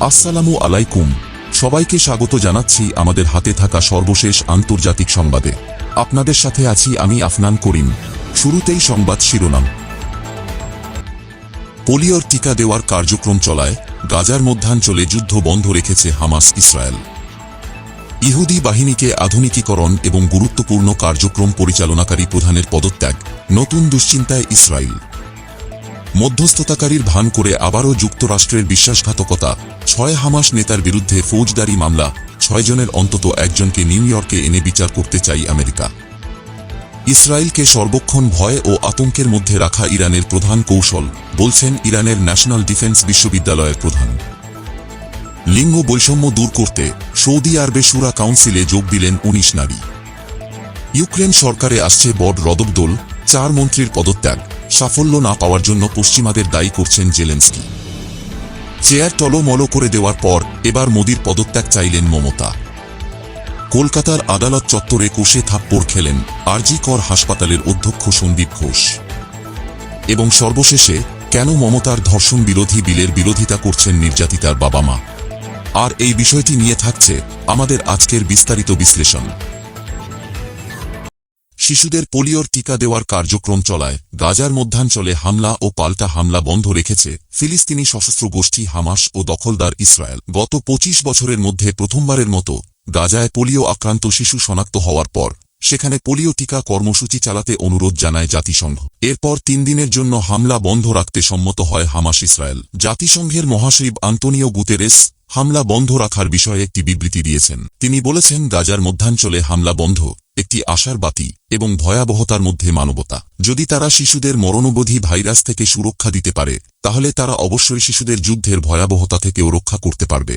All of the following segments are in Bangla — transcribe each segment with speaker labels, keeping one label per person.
Speaker 1: আসসালামু আলাইকুম। সবাইকে স্বাগত জানাচ্ছি আমাদের হাতে থাকা সর্বশেষ আন্তর্জাতিক সংবাদে। আপনাদের সাথে আছি আমি আফনান করিম। শুরুতেই সংবাদ শিরোনাম। পোলিওর টিকা দেওয়ার কার্যক্রম চলায় গাজার মধ্যাঞ্চলে যুদ্ধ বন্ধ রেখেছে হামাস ইসরায়েল। ইহুদি বাহিনীকে আধুনিকীকরণ এবং গুরুত্বপূর্ণ কার্যক্রম পরিচালনাকারী প্রধানের পদত্যাগ, নতুন দুশ্চিন্তায় ইসরায়েল। মধ্যস্থতাকারীর ভান করে আবারও যুক্তরাষ্ট্রের বিশ্বাসঘাতকতা, ছয় হামাস নেতার বিরুদ্ধে ফৌজদারি মামলা ছয়জনের অন্তত একজনকে নিউ ইয়র্কে এনে বিচার করতে চাই আমেরিকা। ইসরায়েলকে সর্বক্ষণ ভয় ও আতঙ্কের মধ্যে রাখা ইরানের প্রধান কৌশল, বলছেন ইরানের ন্যাশনাল ডিফেন্স বিশ্ববিদ্যালয়ের প্রধান। লিঙ্গ বৈষম্য দূর করতে সৌদি আরবে সুরা কাউন্সিলে যোগ দিলেন উনিশ নারী। ইউক্রেন সরকারে আসছে বড় রদবদোল, চার মন্ত্রীর পদত্যাগ। সাফল্য না পাওয়ার জন্য পশ্চিমাদের দায়ী করছেন জেলেন্সকি। চেয়ার টলমল করে দেওয়ার পর এবার মোদির পদত্যাগ চাইলেন মমতা। কলকাতার আদালত চত্বরে কোষে থাপ্পড় খেলেন আরজি কর হাসপাতালের অধ্যক্ষ সন্দীপ ঘোষ। এবং সর্বশেষে, কেন মমতার ধর্ষণ বিরোধী বিলের বিরোধিতা করছেন নির্যাতিতার বাবা মা? আর এই বিষয়টি নিয়ে থাকছে আমাদের আজকের বিস্তারিত বিশ্লেষণ। শিশুদের পোলিওর টিকা দেওয়ার কার্যক্রম চলায় গাজার মধ্যাঞ্চলে হামলা ও পাল্টা হামলা বন্ধ রেখেছে ফিলিস্তিনি সশস্ত্র গোষ্ঠী হামাস ও দখলদার ইসরায়েল। গত ২৫ বছরের মধ্যে প্রথমবারের মতো গাজায় পোলিও আক্রান্ত শিশু শনাক্ত হওয়ার পর সেখানে পোলিও টিকা কর্মসূচি চালাতে অনুরোধ জানায় জাতিসংঘ। এরপর তিন দিনের জন্য হামলা বন্ধ রাখতে সম্মত হয় হামাস ইসরায়েল। জাতিসংঘের মহাসচিব আন্তোনিও গুতেরেস হামলা বন্ধ রাখার বিষয়ে একটি বিবৃতি দিয়েছেন। তিনি বলেছেন, গাজার মধ্যাঞ্চলে হামলা বন্ধ একটি আশার বাতি এবং ভয়াবহতার মধ্যে মানবতা। যদি তারা শিশুদের মরণবোধী ভাইরাস থেকে সুরক্ষা দিতে পারে, তাহলে তারা অবশ্যই শিশুদের যুদ্ধের ভয়াবহতা থেকেও রক্ষা করতে পারবে।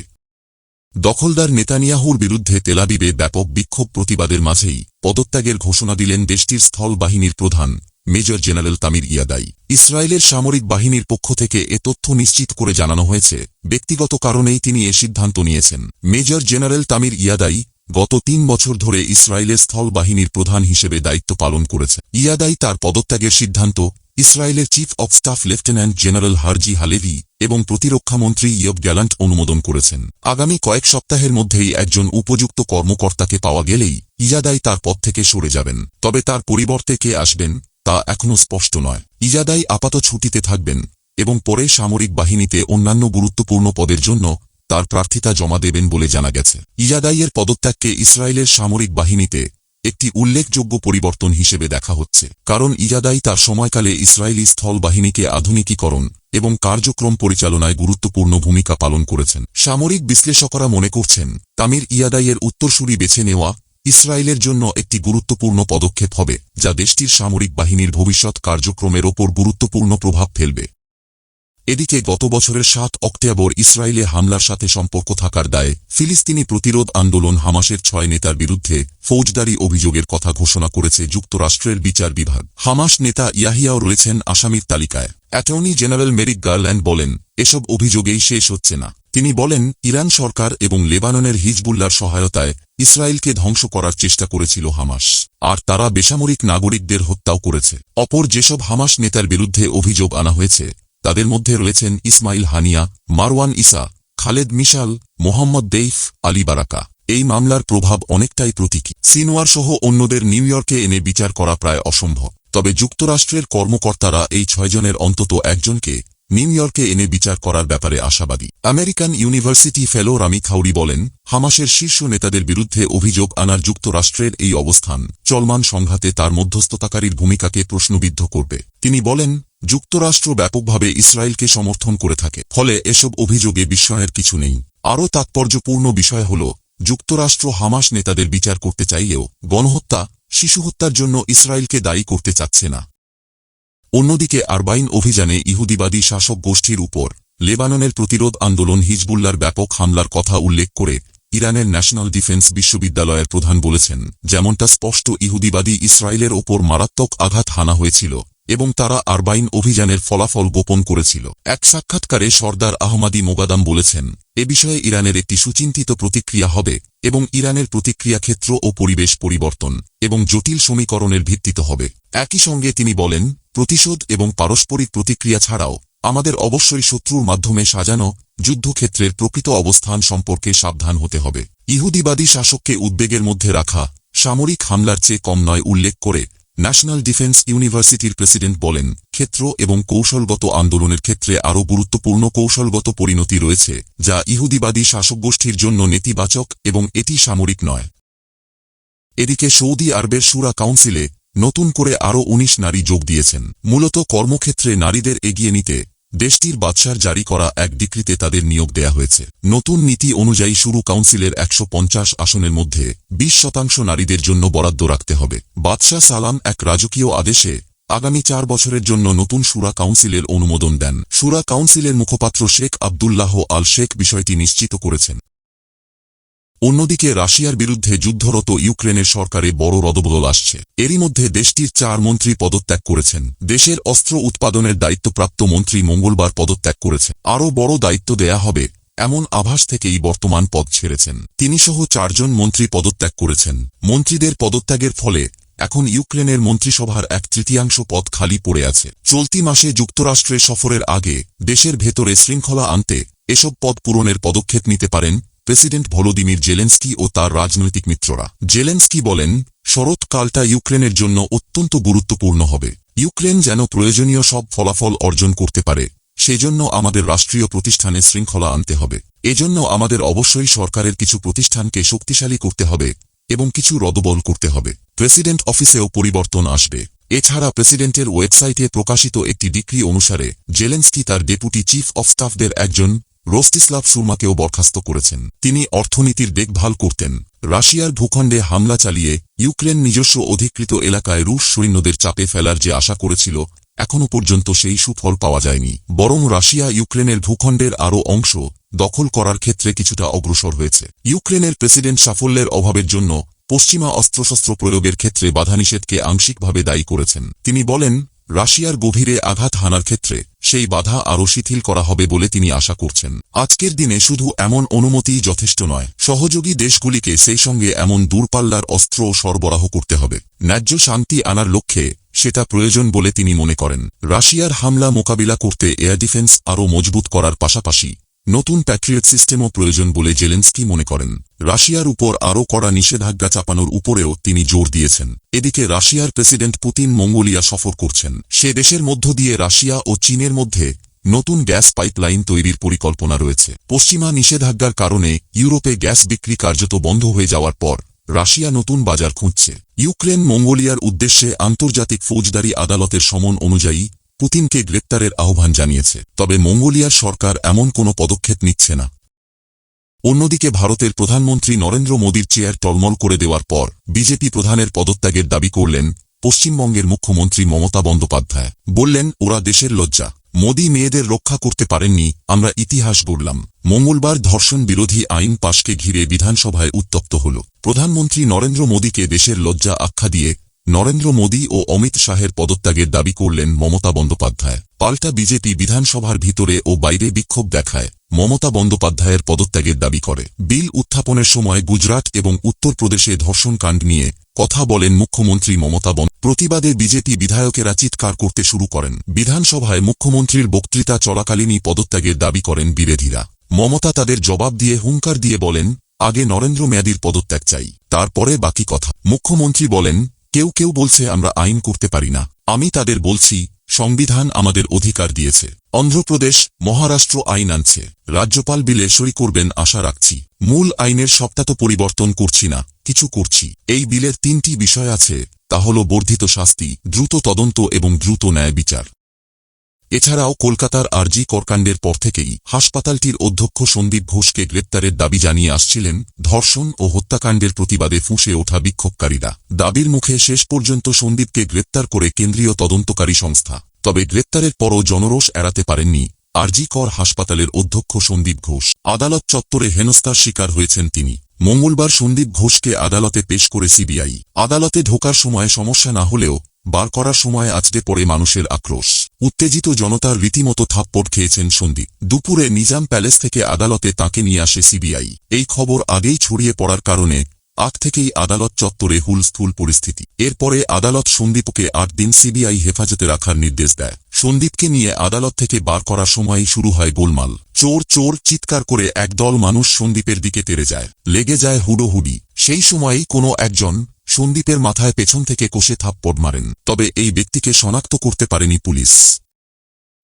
Speaker 1: দখলদার নেতানিয়াহুর বিরুদ্ধে তেলাবিবে ব্যাপক বিক্ষোভ প্রতিবাদের মাঝেই পদত্যাগের ঘোষণা দিলেন দেশটির স্থল বাহিনীর প্রধান, মেজর জেনারেল তামির ইয়াদাই। ইসরায়েলের সামরিক বাহিনীর পক্ষ থেকে এ তথ্য নিশ্চিত করে জানানো হয়েছে। ব্যক্তিগত কারণেই তিনি এ সিদ্ধান্ত নিয়েছেন। মেজর জেনারেল তামির ইয়াদাই গত তিন বছর ধরে ইসরায়েলের স্থল বাহিনীর প্রধান হিসেবে দায়িত্ব পালন করেছে। ইয়াদাই তার পদত্যাগের সিদ্ধান্ত। ইসরায়েলের chief of staff lieutenant general Herzi Halevi এবং প্রতিরক্ষামন্ত্রী ইয়ব গ্যালান্ট অনুমোদন করেছেন। আগামী কয়েক সপ্তাহের মধ্যেই একজন উপযুক্ত কর্মকর্তাকে পাওয়া গেলেই ইজাদাই তার পদ থেকে সরে যাবেন। তবে তার পরিবর্তে কে আসবেন, তা এখনও স্পষ্ট নয়। ইজাদাই আপাত ছুটিতে থাকবেন এবং পরে সামরিক বাহিনীতে অন্যান্য গুরুত্বপূর্ণ পদের জন্য তার প্রার্থিতা জমা দেবেন বলে জানা গেছে। ইজাদাইয়ের পদত্যাগকে ইসরায়েলের সামরিক বাহিনীতে একটি উল্লেখযোগ্য পরিবর্তন হিসেবে দেখা হচ্ছে, কারণ ইজাদাই তার সময়কালে ইসরায়েলি স্থল বাহিনীকে আধুনিকীকরণ এবং কার্যক্রম পরিচালনায় গুরুত্বপূর্ণ ভূমিকা পালন করেছেন। সামরিক বিশ্লেষকরা মনে করছেন, তামির ইয়াদাইয়ের উত্তরসূরি বেছে নেওয়া ইসরায়েলের জন্য একটি গুরুত্বপূর্ণ পদক্ষেপ হবে, যা দেশটির সামরিক বাহিনীর ভবিষ্যৎ কার্যক্রমের ওপর গুরুত্বপূর্ণ প্রভাব ফেলবে। এদিকে গত বছরের সাত অক্টোবর ইসরায়েলে হামলার সাথে সম্পর্ক থাকার দায়ে ফিলিস্তিনি প্রতিরোধ আন্দোলন হামাসের ছয় নেতার বিরুদ্ধে ফৌজদারি অভিযোগের কথা ঘোষণা করেছে যুক্তরাষ্ট্রের বিচার বিভাগ। হামাস নেতা ইয়াহিয়াও রয়েছেন আসামির তালিকায়। অ্যাটর্নি জেনারেল মেরিক গার্ল্যান্ড বলেন, এসব অভিযোগেই শেষ হচ্ছে না। তিনি বলেন, ইরান সরকার এবং লেবাননের হিজবুল্লার সহায়তায় ইসরায়েলকে ধ্বংস করার চেষ্টা করেছিল হামাস, আর তারা বেসামরিক নাগরিকদের হত্যাও করেছে। অপর, যেসব হামাস নেতার বিরুদ্ধে অভিযোগ আনা হয়েছে তাদের মধ্যে রয়েছেন ইসমাইল হানিয়া, মারওয়ান ইসা, খালেদ মিশাল, মোহাম্মদ দেইফ, আলী বারাকা। এই মামলার প্রভাব অনেকটাই প্রতীকী। সিনোয়ার সহ অন্যদের নিউ ইয়র্কে এনে বিচার করা প্রায় অসম্ভব। তবে যুক্তরাষ্ট্রের কর্মকর্তারা এই ছয়জনের অন্তত একজনকে নিউ ইয়র্কে এনে বিচার করার ব্যাপারে আশাবাদী। American university fellow Rami Khouri বলেন, হামাসের শীর্ষ নেতাদের বিরুদ্ধে অভিযোগ আনার যুক্তরাষ্ট্রের এই অবস্থান চলমান সংঘাতে তার মধ্যস্থতাকারীর ভূমিকাকে প্রশ্নবিদ্ধ করবে। তিনি বলেন যুক্তরাষ্ট্র ব্যাপকভাবে ইসরায়েলকে সমর্থন করে থাকে, ফলে এসব অভিযোগে বিস্ময়ের কিছু নেই। আরও তাৎপর্যপূর্ণ বিষয় হল, যুক্তরাষ্ট্র হামাস নেতাদের বিচার করতে চাইলেও গণহত্যা, শিশু হত্যার জন্য ইসরায়েলকে দায়ী করতে চাচ্ছে না। অন্যদিকে আরবাইন অভিযানে ইহুদিবাদী শাসক গোষ্ঠীর উপর লেবাননের প্রতিরোধ আন্দোলন হিজবুল্লার ব্যাপক হামলার কথা উল্লেখ করে ইরানের ন্যাশনাল ডিফেন্স বিশ্ববিদ্যালয়ের প্রধান বলেছেন, যেমনটা স্পষ্ট ইহুদিবাদী ইসরায়েলের ওপর মারাত্মক আঘাত হানা হয়েছিল। এবং তারা আরবাইন অভিযানের ফলাফল গোপন করেছিল। এক সাক্ষাৎকারে সর্দার আহমাদি মোগাদাম বলেছেন, এ বিষয়ে ইরানের একটি সুচিন্তিত প্রতিক্রিয়া হবে এবং ইরানের প্রতিক্রিয়া ক্ষেত্র ও পরিবেশ পরিবর্তন এবং জটিল সমীকরণের ভিত্তিতে হবে। একই সঙ্গে তিনি বলেন, প্রতিশোধ এবং পারস্পরিক প্রতিক্রিয়া ছাড়াও আমাদের অবশ্যই শত্রুর মাধ্যমে সাজানো যুদ্ধক্ষেত্রের প্রকৃত অবস্থান সম্পর্কে সাবধান হতে হবে। ইহুদিবাদী শাসককে উদ্বেগের মধ্যে রাখা সামরিক হামলার চেয়ে কম নয় উল্লেখ করে ন্যাশনাল ডিফেন্স ইউনিভার্সিটির প্রেসিডেন্ট বলেন, ক্ষেত্র এবং কৌশলগত আন্দোলনের ক্ষেত্রে আরও গুরুত্বপূর্ণ কৌশলগত পরিণতি রয়েছে, যা ইহুদিবাদী শাসকগোষ্ঠীর জন্য নেতিবাচক এবং এটি সামরিক নয়। এদিকে সৌদি আরবের সুরা কাউন্সিলে নতুন করে আরও ১৯ নারী যোগ দিয়েছেন। মূলত কর্মক্ষেত্রে নারীদের এগিয়ে নিতে দেশটির বাদশার জারি করা এক ডিক্রিতে তাদের নিয়োগ দেয়া হয়েছে। নতুন নীতি অনুযায়ী শুরু কাউন্সিলের একশো পঞ্চাশ আসনের মধ্যে ২০ শতাংশ নারীদের জন্য বরাদ্দ রাখতে হবে। বাদশাহ সালাম এক রাজকীয় আদেশে আগামী চার বছরের জন্য নতুন সুরা কাউন্সিলের অনুমোদন দেন। সুরা কাউন্সিলের মুখপাত্র শেখ আবদুল্লাহ আল শেখ বিষয়টি নিশ্চিত করেছেন। অন্যদিকে রাশিয়ার বিরুদ্ধে যুদ্ধরত ইউক্রেনের সরকারে বড় রদবদল আসছে। এরই মধ্যে দেশটির চার মন্ত্রী পদত্যাগ করেছেন। দেশের অস্ত্র উৎপাদনের দায়িত্বপ্রাপ্ত মন্ত্রী মঙ্গলবার পদত্যাগ করেছে আরও বড় দায়িত্ব দেয়া হবে, এমন আভাস থেকেই বর্তমান পদ ছেড়েছেন। তিনি সহ চারজন মন্ত্রী পদত্যাগ করেছেন। মন্ত্রীদের পদত্যাগের ফলে এখন ইউক্রেনের মন্ত্রিসভার এক তৃতীয়াংশ পদ খালি পড়ে আছে। চলতি মাসে যুক্তরাষ্ট্রে সফরের আগে দেশের ভেতরে শৃঙ্খলা আনতে এসব পদ পূরণের পদক্ষেপ নিতে পারেন প্রেসিডেন্ট ভলোদিমির জেলেন্সকি ও তার রাজনৈতিক মিত্ররা। জেলেন্সকি বলেন শরৎকালটা ইউক্রেনের জন্য অত্যন্ত গুরুত্বপূর্ণ হবে। ইউক্রেন যেন প্রয়োজনীয় সব ফলাফল অর্জন করতে পারে, সেজন্য আমাদের রাষ্ট্রীয় প্রতিষ্ঠানে শৃঙ্খলা আনতে হবে। এজন্য আমাদের অবশ্যই সরকারের কিছু প্রতিষ্ঠানকে শক্তিশালী করতে হবে এবং কিছু রদবল করতে হবে। প্রেসিডেন্ট অফিসেও পরিবর্তন আসবে। এছাড়া প্রেসিডেন্টের ওয়েবসাইটে প্রকাশিত একটি ডিক্রি অনুসারে, জেলেন্সকি তার ডেপুটি চিফ অফ স্টাফদের একজন রোস্টিস্লাভ সুরমাকেও বরখাস্ত করেছেন। তিনি অর্থনীতির দেখভাল করতেন। রাশিয়ার ভূখণ্ডে হামলা চালিয়ে ইউক্রেন নিজস্ব অধিকৃত এলাকায় রুশ সৈন্যদের চাপে ফেলার যে আশা করেছিল এখনও পর্যন্ত সেই সুফল পাওয়া যায়নি। বরং রাশিয়া ইউক্রেনের ভূখণ্ডের আরও অংশ দখল করার ক্ষেত্রে কিছুটা অগ্রসর হয়েছে। ইউক্রেনের প্রেসিডেন্ট সাফল্যের অভাবের জন্য পশ্চিমা অস্ত্রশস্ত্র প্রয়োগের ক্ষেত্রে বাধানিষেধকে আংশিকভাবে দায়ী করেছেন। তিনি বলেন, রাশিয়ার গভীরে আঘাত হানার ক্ষেত্রে সেই বাধা আরও শিথিল করা হবে বলে তিনি আশা করছেন। আজকের দিনে শুধু এমন অনুমতিই যথেষ্ট নয়, সহযোগী দেশগুলিকে সেই সঙ্গে এমন দূরপাল্লার অস্ত্র সরবরাহ করতে হবে। ন্যায্য শান্তি আনার লক্ষ্যে সেটা প্রয়োজন বলে তিনি মনে করেন। রাশিয়ার হামলা মোকাবিলা করতে এয়ার ডিফেন্স আরও মজবুত করার পাশাপাশি নতুন প্যাট্রিয়ট সিস্টেমও প্রয়োজন বলে জেলেন্সকি মনে করেন। রাশিয়ার উপর আরও কড়া নিষেধাজ্ঞা চাপানোর উপরেও তিনি জোর দিয়েছেন। এদিকে রাশিয়ার প্রেসিডেন্ট পুতিন মঙ্গোলিয়া সফর করছেন। সে দেশের মধ্য দিয়ে রাশিয়া ও চীনের মধ্যে নতুন গ্যাস পাইপলাইন তৈরির পরিকল্পনা রয়েছে। পশ্চিমা নিষেধাজ্ঞার কারণে ইউরোপে গ্যাস বিক্রি কার্যত বন্ধ হয়ে যাওয়ার পর রাশিয়া নতুন বাজার খুঁজছে। ইউক্রেন মঙ্গোলিয়ার উদ্দেশ্যে আন্তর্জাতিক ফৌজদারি আদালতের সমন অনুযায়ী পুতিনকে গ্রেপ্তারের আহ্বান জানিয়েছে, তবে মঙ্গোলিয়ার সরকার এমন কোনো পদক্ষেপ নিচ্ছে না। অন্যদিকে ভারতের প্রধানমন্ত্রী নরেন্দ্র মোদীর চেয়ার টলমল করে দেওয়ার পর, বিজেপি প্রধানের পদত্যাগের দাবি করলেন পশ্চিমবঙ্গের মুখ্যমন্ত্রী মমতা বন্দ্যোপাধ্যায়। বললেন, ওরা দেশের লজ্জা। মোদী মেয়েদের রক্ষা করতে পারেননি, আমরা ইতিহাস গড়লাম। মঙ্গলবার ধর্ষণ বিরোধী আইন পাশকে ঘিরে বিধানসভায় উত্তপ্ত হল। প্রধানমন্ত্রী নরেন্দ্র মোদীকে দেশের লজ্জা আখ্যা দিয়ে নরেন্দ্র মোদী ও অমিত শাহের পদত্যাগের দাবি করলেন মমতা বন্দ্যোপাধ্যায়। পাল্টা বিজেপি বিধানসভার ভিতরে ও বাইরে বিক্ষোভ দেখায়, মমতা বন্দ্যোপাধ্যায়ের পদত্যাগের দাবি করে। বিল উত্থাপনের সময় গুজরাট এবং উত্তরপ্রদেশে ধর্ষণকাণ্ড নিয়ে কথা বলেন মুখ্যমন্ত্রী মমতা বন্দ প্রতিবাদে বিজেপি বিধায়কেরা চিৎকার করতে শুরু করেন। বিধানসভায় মুখ্যমন্ত্রীর বক্তৃতা চলাকালীনই পদত্যাগের দাবি করেন বিরোধীরা। মমতা তাদের জবাব দিয়ে হুঙ্কার দিয়ে বলেন, আগে নরেন্দ্র মেয়াদির পদত্যাগ চাই, তারপরে বাকি কথা। মুখ্যমন্ত্রী বলেন কেউ কেউ বলছে, আমরা আইন করতে পারি না। আমি তাদের বলছি, সংবিধান আমাদের অধিকার দিয়েছে। অন্ধ্রপ্রদেশ মহারাষ্ট্র আইন আনছে। রাজ্যপাল বিলে সই করবেন আশা রাখছি। মূল আইনের সপ্তাহ পরিবর্তন করছি না, কিছু করছি। এই বিলের তিনটি বিষয় আছে, তা হল বর্ধিত শাস্তি, দ্রুত তদন্ত এবং দ্রুত ন্যায় বিচার। এছাড়াও কলকাতার আরজি করকাণ্ডের পর থেকেই হাসপাতালটির অধ্যক্ষ সন্দীপ ঘোষকে গ্রেপ্তারের দাবি জানিয়ে আসছিলেন ধর্ষণ ও হত্যাকাণ্ডের প্রতিবাদে ফুঁসে ওঠা বিক্ষোভকারীরা। দাবির মুখে শেষ পর্যন্ত সন্দীপকে গ্রেপ্তার করে কেন্দ্রীয় তদন্তকারী সংস্থা। তবে গ্রেপ্তারের পরও জনরোষ এড়াতে পারেননি আরজি কর হাসপাতালের অধ্যক্ষ সন্দীপ ঘোষ। আদালত চত্বরে হেনস্থার শিকার হয়েছেন তিনি। মঙ্গলবার সন্দীপ ঘোষকে আদালতে পেশ করে সিবিআই। আদালতে ঢোকার সময় সমস্যা না হলেও বার করার সময় আজকে পড়ে মানুষের আক্রোশ। উত্তেজিত জনতার রীতিমতো থাপ্পড় খেয়েছেন সন্দীপ। দুপুরে নিজাম প্যালেস থেকে আদালতে তাকে নিয়ে আসে সিবিআই। এই খবর আগেই ছড়িয়ে পড়ার কারণে আগ থেকেই আদালত চত্বরে হুলস্থুল পরিস্থিতি। এরপরে আদালত সন্দীপকে আট দিন সিবিআই হেফাজতে রাখার নির্দেশ দেয়। সন্দীপকে নিয়ে আদালত থেকে বার করার সময়ই শুরু হয় গোলমাল। চোর চোর চিৎকার করে একদল মানুষ সন্দীপের দিকে তেরে যায়। লেগে যায় হুডোহুডি। সেই সময়েই কোনো একজন সন্দীপের মাথায় পেছন থেকে কষে থাপ্পড় মারেন, তবে এই ব্যক্তিকে শনাক্ত করতে পারেনি পুলিশ।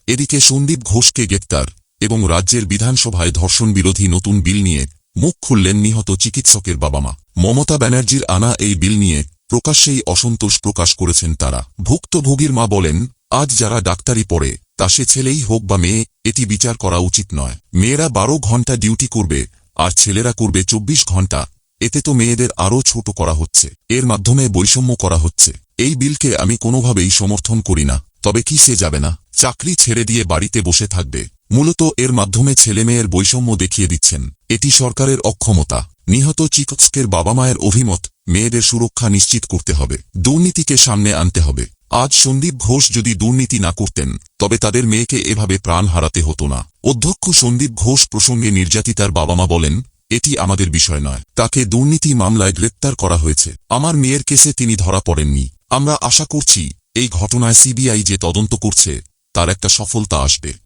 Speaker 1: এদিকে সন্দীপ ঘোষকে গ্রেপ্তার এবং রাজ্যের বিধানসভায় ধর্ষণ বিরোধী নতুন বিল নিয়ে মুখ খুললেন নিহত চিকিৎসকের বাবা মা মমতা ব্যানার্জির আনা এই বিল নিয়ে প্রকাশ্যেই অসন্তোষ প্রকাশ করেছেন তারা। ভুক্তভোগীর মা বলেন, আজ যারা ডাক্তারি পড়ে, তা সে ছেলেই হোক বা মেয়ে, এটি বিচার করা উচিত নয়। মেয়েরা বারো ঘণ্টা ডিউটি করবে, আর ছেলেরা করবে চব্বিশ ঘণ্টা এতে তো মেয়েদের আরও ছোট করা হচ্ছে। এর মাধ্যমে বৈষম্য করা হচ্ছে। এই বিলকে আমি কোনোভাবেই সমর্থন করি না। তবে কি সে যাবে না? চাকরি ছেড়ে দিয়ে বাড়িতে বসে থাকবে। মূলত এর মাধ্যমে ছেলেমেয়ের বৈষম্য দেখিয়ে দিচ্ছেন। এটি সরকারের অক্ষমতা। নিহত চিকিৎসকের বাবা মায়ের অভিমত, মেয়েদের সুরক্ষা নিশ্চিত করতে হবে। দুর্নীতিকে সামনে আনতে হবে। আজ সন্দীপ ঘোষ যদি দুর্নীতি না করতেন, তবে তাদের মেয়েকে এভাবে প্রাণ হারাতে হতো না। অধ্যক্ষ সন্দীপ ঘোষ প্রসঙ্গে নির্যাতিতার বাবা মা বলেন এটি আমাদের বিষয় নয়। তাকে দুর্নীতি মামলায় গ্রেপ্তার করা হয়েছে। আমার মেয়ের কেসে তিনি ধরা পড়েননি। আমরা আশা করছি, এই ঘটনায় সিবিআই যে তদন্ত করছে, তার একটা সফলতা আসবে।